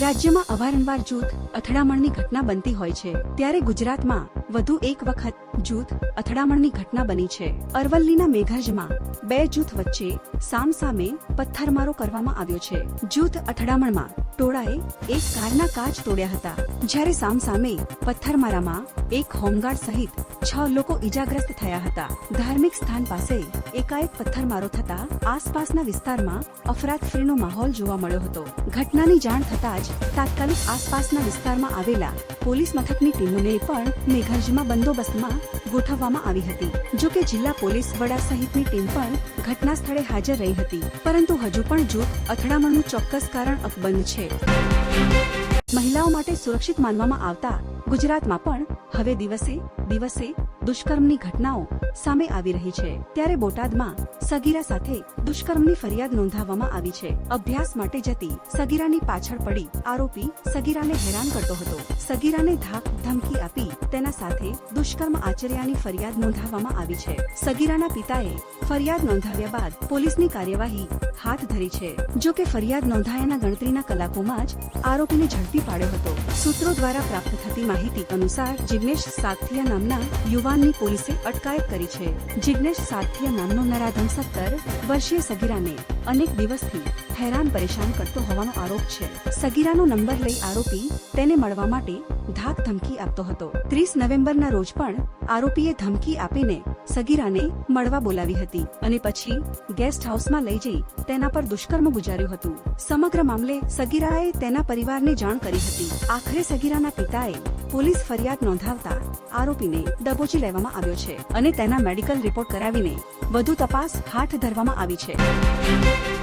રાજ્યમાં અવારનવાર જૂથ અથડામણની ઘટના બનતી હોય છે. ત્યારે ગુજરાતમાં વધુ એક વખત જૂથ અથડામણની ઘટના બની છે. અરવલ્લીના મેઘરજમાં બે જૂથ વચ્ચે સામસામે પથ્થરમારો કરવામાં આવ્યો છે. જૂથ અથડામણમાં ટોળાએ એક કારના કાચ તોડ્યા હતા. જ્યારે સામસામે પથ્થરમારામાં એક હોમગાર્ડ સહિત છ લોકો ઈજાગ્રસ્ત થયા હતા. ધાર્મિક સ્થાન પાસે એકાએક પથ્થરમારો થતા આસપાસના વિસ્તારમાં અફરાતફરીનો માહોલ જોવા મળ્યો હતો. ઘટનાની જાણ થતાં જ તાત્કાલિક આસપાસના વિસ્તારમાં આવેલા પોલીસ મથકની ટીમોને પણ મેઘરજમાં બંદોબસ્તમાં ગોઠવવામાં આવી હતી. જો કે જિલ્લા પોલીસ વડા સહિતની ટીમ પણ ઘટના સ્થળે હાજર રહી હતી. પરંતુ હજુ પણ જૂથ અથડામણનું ચોક્કસ કારણ અકબંધ છે. મહિલાઓ માટે સુરક્ષિત માનવામાં આવતા ગુજરાતમાં પણ હવે દિવસે દિવસે દુષ્કર્મની ઘટનાઓ સામે આવી રહી છે. ત્યારે બોટાદમાં સગીરા સાથે દુષ્કર્મની ફરિયાદ નોંધાવવામાં આવી છે. અભ્યાસ માટે જતી સગીરાની પાછળ પડી આરોપી સગીરાને હેરાન કરતો હતો. સગીરાને ધાક ધમકી આપી તેના સાથે દુષ્કર્મ આચર્યાની ફરિયાદ નોંધાવવામાં આવી છે. સગીરાના પિતાએ ફરિયાદ નોંધાવ્યા બાદ પોલીસની કાર્યવાહી હાથ ધરી છે. જો કે ફરિયાદ નોંધાયાના ગણતરીના કલાકોમાં જ આરોપીને ઝડપી પાડ્યો હતો. સૂત્રો દ્વારા પ્રાપ્ત થતી માહિતી અનુસાર જિગ્નેશ સાથિયા નામના યુવાનની પોલીસે અટકાયત કરી છે. જિગ્નેશ સાથિયા નામનો નરાધમ સત્તર વર્ષીય સગીરાને અનેક દિવસથી હેરાન પરેશાન કરતો હોવાનો આરોપ છે. સગીરાનો નંબર લઈ આરોપી તેને મળવા માટે ધાક ધમકી આપતો હતો. ત્રીસ નવેમ્બરના રોજ પણ આરોપીએ ધમકી આપીને સગીરાને મળવા બોલાવી હતી અને પછી ગેસ્ટ હાઉસમાં લઈ જઈ તેના પર દુષ્કર્મ ગુજાર્યું હતું. સમગ્ર મામલે સગીરાએ તેના પરિવારને જાણ કરી હતી. આખરે સગીરાના પિતાએ પોલીસ ફરિયાદ નોંધાવતા આરોપીને દબોચી લેવામાં આવ્યો છે અને તેના મેડિકલ રિપોર્ટ કરાવીને વધુ તપાસ હાથ ધરવામાં આવી છે.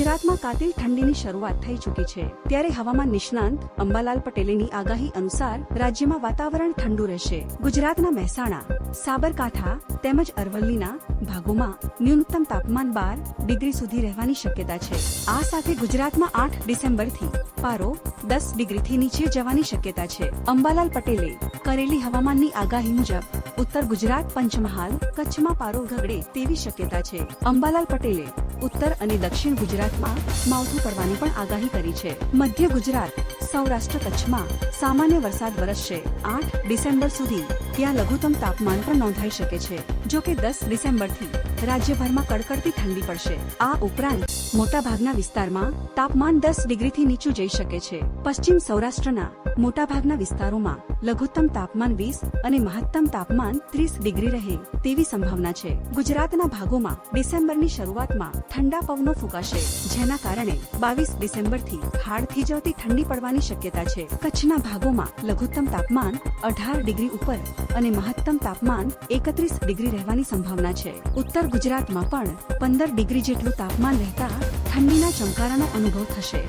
ગુજરાતમાં કાતિલ ઠંડીની શરૂઆત થઈ ચૂકી છે. ત્યારે હવામાન નિષ્ણાંત અંબાલાલ પટેલેની આગાહી અનુસાર રાજ્યમાં વાતાવરણ ઠંડુ રહેશે. ગુજરાતના મહેસાણા, સાબરકાંઠા તેમજ અરવલ્લીના ભાગોમાં ન્યૂનતમ તાપમાન બાર ડિગ્રી સુધી રહેવાની શક્યતા છે. આ સાથે ગુજરાતમાં આઠ ડિસેમ્બરથી પારો દસ ડિગ્રીથી નીચે જવાની શક્યતા છે. અંબાલાલ પટેલે કરેલી હવામાનની આગાહી મુજબ ઉત્તર ગુજરાત પંચમહાલ, કચ્છમાં પારો ગગડે તેવી શક્યતા છે. અંબાલાલ પટેલે ઉત્તર અને દક્ષિણ ગુજરાતમાં માવઠું પડવાની પણ આગાહી કરી છે. મધ્ય ગુજરાત, સૌરાષ્ટ્ર કચ્છમાં સામાન્ય વરસાદ વરસશે. આઠ ડિસેમ્બર સુધી ત્યાં લઘુત્તમ તાપમાન પણ નોંધાઈ શકે છે. જો કે દસ ડિસેમ્બરથી રાજ્યભરમાં કડકડતી ઠંડી પડશે. આ ઉપરાંત મોટાભાગના વિસ્તારમાં તાપમાન દસ ડિગ્રીથી નીચું જઈ શકે છે. પશ્ચિમ સૌરાષ્ટ્રના મોટાભાગના વિસ્તારોમાં લઘુત્તમ તાપમાન વીસ અને મહત્તમ તાપમાન ત્રીસ ડિગ્રી રહે તેવી સંભાવના છે. ગુજરાતના ભાગોમાં ડિસેમ્બરની શરૂઆતમાં ઠંડા પવનો ફૂંકાશે, જેના કારણે બાવીસ ડિસેમ્બરથી હાડ થીજવતી ઠંડી પડવાની શક્યતા છે. કચ્છના ભાગોમાં લઘુત્તમ તાપમાન અઢાર ડિગ્રી ઉપર અને મહત્તમ તાપમાન એકત્રીસ ડિગ્રી રહેવાની સંભાવના છે. ઉત્તર ગુજરાતમાં પણ પંદર ડિગ્રી જેટલું તાપમાન રહેતા ઠંડીના ચમકારાનો અનુભવ થશે.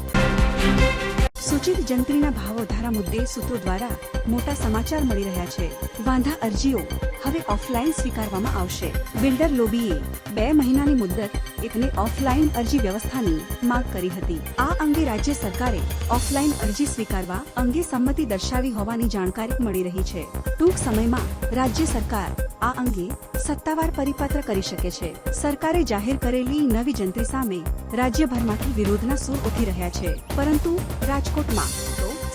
સૂચિત જંત્રીના ભાવ વધારા મુદ્દે સૂત્રો દ્વારા મોટા સમાચાર મળી રહ્યા છે. વાંધા અરજીઓ હવે ઓફલાઈન સ્વીકારવામાં આવશે. બિલ્ડર લોબીએ બે મહિનાની મુદ્દત એટલે ઓફલાઈન અરજી વ્યવસ્થાની માંગ કરી હતી. આ અંગે રાજ્ય સરકારે ઓફલાઈન અરજી સ્વીકારવા અંગે સંમતિ દર્શાવી હોવાની જાણકારી મળી રહી છે. ટૂંક સમયમાં રાજ્ય સરકાર આ અંગે સત્તાવાર પરિપત્ર કરી શકે છે. સરકારે જાહેર કરેલી નવી જંત્રી સામે રાજ્યભરમાંથી વિરોધના સૂર ઉઠી રહ્યા છે. પરંતુ રાજકોટમાં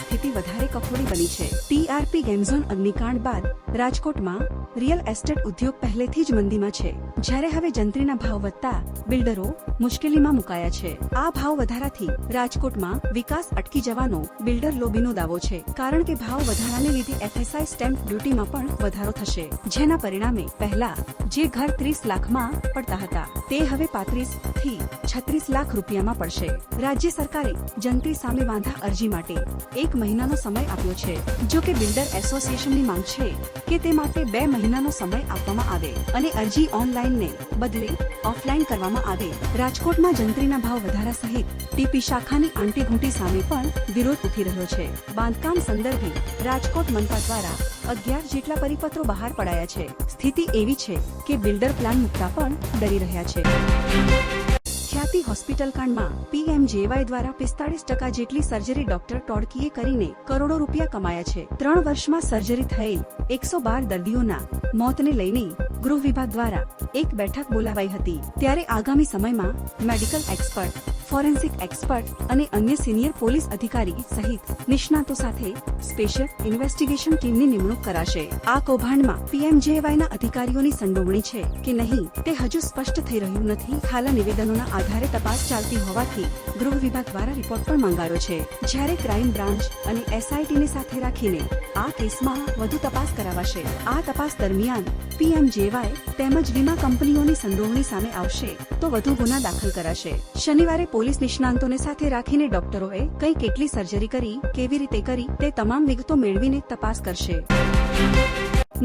સ્થિતિ વધારે કફોડી બની છે. ટીઆરપી ગેમઝોન અગ્નિકાંડ બાદ રાજકોટમાં રિયલ એસ્ટેટ ઉદ્યોગ પહેલેથી જ મંદીમાં છે. જ્યારે હવે જંત્રીના ભાવ વધતા બિલ્ડરો મુશ્કેલીમાં મુકાયા છે. આ ભાવ વધારાથી રાજકોટમાં વિકાસ અટકી જવાનો બિલ્ડર લોબીનો દાવો છે. કારણ કે ભાવ વધારાને લીધે એફએસઆઈ સ્ટેમ્પ ડ્યુટીમાં પણ વધારો થશે. જેના પરિણામે પહેલા જે ઘર ત્રીસ લાખમાં પડતા હતા તે હવે પાંત્રીસથી છત્રીસ લાખ રૂપિયામાં પડશે. રાજ્ય સરકારે જંત્રી સામે વાંધા અરજી માટે એક મહિનાનો સમય આપ્યો છે. જો કે બિલ્ડર એસોસિએશનની માંગ છે કે તે માટે બે મહિનાનો સમય આપવામાં આવે અને અરજી ઓનલાઈન ને બદલે ઓફલાઈન કરવામાં આવે. રાજકોટમાં જંત્રીના ભાવ વધારા સહિત ટીપી શાખાની આંટી ઘૂંટી સામે પણ વિરોધ ઉઠી રહ્યો છે. બાંધકામ સંદર્ભે રાજકોટ મનપા દ્વારા અગિયાર જેટલા પરિપત્રો બહાર પડાયા છે. સ્થિતિ એવી છે કે બિલ્ડર પ્લાન મૂકતા પણ ડરી રહ્યા છે. ખ્યાતિ હોસ્પિટલ કાંડમાં પીએમજેવાય દ્વારા પિસ્તાળીસ ટકા જેટલી સર્જરી ડોક્ટર ટોડકીએ કરીને કરોડો રૂપિયા કમાયા છે. ત્રણ વર્ષમાં સર્જરી થયેલ એકસો બાર દર્દીઓના મોતને લઈને ગૃહ વિભાગ દ્વારા એક બેઠક બોલાવાઈ હતી. ત્યારે આગામી સમયમાં મેડિકલ એક્સપર્ટ ફોરેન્સિક એક્સપર્ટ અને અન્ય સિનિયર પોલીસ અધિકારી સહિત નિષ્ણાતો સાથે સ્પેશિયલ ઇન્વેસ્ટિગેશન ટીમની નિમણૂક કરાશે. આ કૌભાંડમાં પીએમજેવાયના અધિકારીઓની સંડોવણી છે કે નહીં તે હજુ સ્પષ્ટ થઈ રહ્યું નથી. હાલ નિવેદનોના આધારે તપાસ ચાલતી હોવાથી ગૃહ વિભાગ દ્વારા રિપોર્ટ પણ માંગાયો છે. જ્યારે ક્રાઇમ બ્રાન્ચ અને એસઆઈટીને સાથે રાખીને આ કેસમાં વધુ તપાસ કરાવાશે. આ તપાસ દરમિયાન પીએમજેવાય તેમજ વીમા કંપનીઓની સંડોવણી સામે આવશે તો વધુ ગુના દાખલ કરાશે. શનિવારે પોલીસ નિષ્ણાંતોને સાથે રાખીને ડોક્ટરોએ કઈ કેટલી સર્જરી કરી, કેવી રીતે કરી, તે તમામ વિગતો મેળવીને તપાસ કરશે.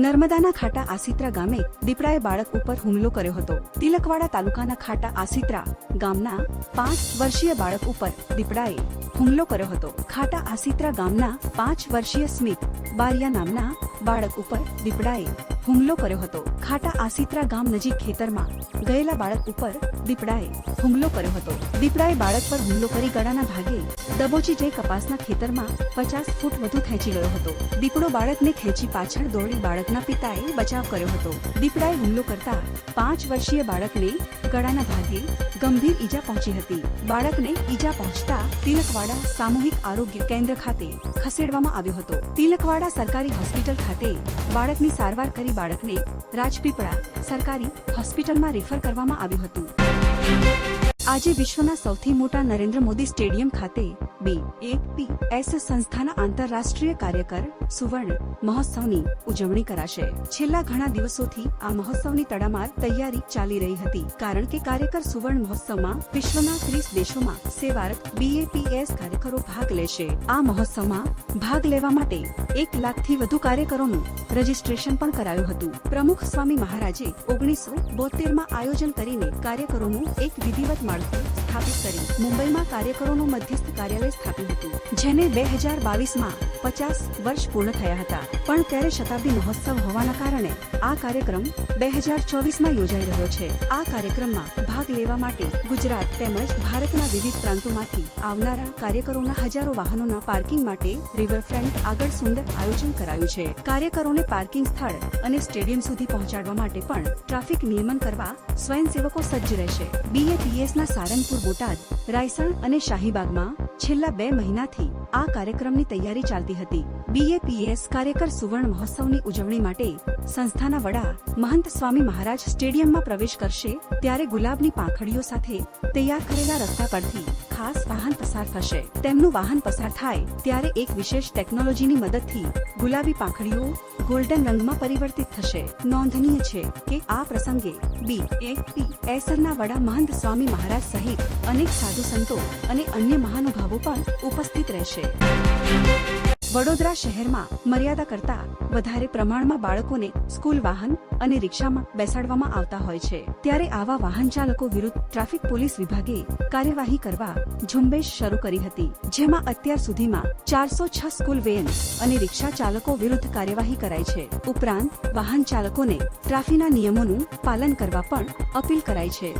નર્મદાના ખાટા આસિત્રા ગામે દીપડાએ બાળક ઉપર હુમલો કર્યો હતો. તિલકવાડા તાલુકાના ખાટા આસિત્રા ગામના પાંચ વર્ષીય બાળક ઉપર દીપડાએ હુમલો કર્યો હતો. ખાટા આસિત્રા ગામના પાંચ વર્ષીય સ્મિત બારિયા નામના બાળક ઉપર દીપડાએ હુમલો કર્યો હતો. ખાટા આસિત્રા ગામ નજીક ખેતરમાં ગયેલા બાળક ઉપર દીપડાએ હુમલો કર્યો હતો. દીપડાએ બાળક પર હુમલો કરી ગળાના ભાગે દબોચી જઈ કપાસના ખેતરમાં પચાસ ફૂટ વધુ ખેંચી ગયો હતો. દીપડો બાળકને ખેંચી પાછળ દોડી બાળકના પિતાએ બચાવ કર્યો હતો. દીપડાએ હુમલો કરતા પાંચ વર્ષીય બાળકને ગળાના ભાગે ગંભીર ઈજા પહોંચી હતી. બાળકને ઈજા પહોંચતા તિલકવાડા સામૂહિક આરોગ્ય કેન્દ્ર ખાતે ખસેડવામાં આવ્યો હતો. તિલકવાડા સરકારી હોસ્પિટલ ખાતે બાળકની સારવાર કરી બાળકને રાજપીપળા સરકારી હોસ્પિટલમાં રેફર કરવામાં આવ્યું હતું. thank you આજે વિશ્વના સૌથી મોટા નરેન્દ્ર મોદી સ્ટેડિયમ ખાતે બી એ પી, એસ સંસ્થાના આંતરરાષ્ટ્રીય કાર્યકર સુવર્ણ મહોત્સવની ઉજવણી કરાશે. છેલ્લા ઘણા દિવસોથી આ મહોત્સવની તડામાર તૈયારી ચાલી રહી હતી, કારણ કે કાર્યકર સુવર્ણ મહોત્સવમાં વિશ્વના ત્રીસ દેશોમાં સેવારત બીએપીએસ કાર્યકરો ભાગ લેશે. આ મહોત્સવમાં ભાગ લેવા માટે એક લાખથી વધુ કાર્યકરોનું રજીસ્ટ્રેશન પણ કરાયું હતું. પ્રમુખ સ્વામી મહારાજે ઓગણીસો બોતેરમાં આયોજન કરીને કાર્યકરોનું એક વિધિવત ಮಾಡ್ತೀವಿ સ્થાપિત કરી મુંબઈમાં કાર્યકરોનું મધ્યસ્થ કાર્યાલય સ્થાપ્યું હતું, જેને બે હજાર બાવીસમાં પચાસ વર્ષ પૂર્ણ થયા હતા. પણ ત્યારે શતાબ્દી મહોત્સવ હોવાના કારણે આ કાર્યક્રમ બે હજાર ચોવીસમાં યોજાઈ રહ્યો છે. આ કાર્યક્રમમાં ભાગ લેવા માટે ગુજરાત તેમજ ભારતના વિવિધ પ્રાંતોમાંથી આવનારા કાર્યકરોના હજારો વાહનોના પાર્કિંગ માટે રિવરફ્રન્ટ આગળ સુંદર આયોજન કરાયું છે. કાર્યકરોને પાર્કિંગ સ્થળ અને સ્ટેડિયમ સુધી પહોંચાડવા માટે પણ ટ્રાફિક નિયમન કરવા સ્વયંસેવકો સજ્જ રહેશે. બીએપીએસ ના સારંગપુર બોટાદ, રાયસણ અને શાહીબાગમાં છેલ્લા બે મહિનાથી આ કાર્યક્રમની તૈયારી ચાલતી હતી. બીએપીએસ કાર્યકર સુવર્ણ મહોત્સવની ઉજવણી માટે સંસ્થાના વડા મહંત સ્વામી મહારાજ સ્ટેડિયમમાં પ્રવેશ કરશે ત્યારે ગુલાબની પાંખડીઓ સાથે તૈયાર કરેલા રસ્તા પરથી ખાસ વાહન પસાર થશે. તેમનું વાહન પસાર થાય ત્યારે એક વિશેષ ટેકનોલોજીની મદદથી ગુલાબી પાંખડીઓ ગોલ્ડન રંગમાં પરિવર્તિત થશે. નોંધનીય છે કે આ પ્રસંગે બી એ પી એસરના વડા મહંત સ્વામી મહારાજ સહિત અનેક સાધુ સંતો અને અન્ય મહાનુભાવો પણ ઉપસ્થિત રહેશે. વડોદરા શહેરમાં મર્યાદા કરતા વધારે પ્રમાણમાં બાળકોને સ્કૂલ વાહન અને રિક્ષામાં બેસાડવામાં આવતા હોય છે. ત્યારે આવા વાહન ચાલકો વિરુદ્ધ ટ્રાફિક પોલીસ વિભાગે કાર્યવાહી કરવા ઝુંબેશ શરૂ કરી હતી, જેમાં અત્યાર સુધીમાં ચારસો છ સ્કૂલ વેન અને રિક્ષા ચાલકો વિરુદ્ધ કાર્યવાહી કરાઈ છે. ઉપરાંત, વાહન ચાલકોને ટ્રાફિકના નિયમોનું પાલન કરવા પણ અપીલ કરાઈ છે.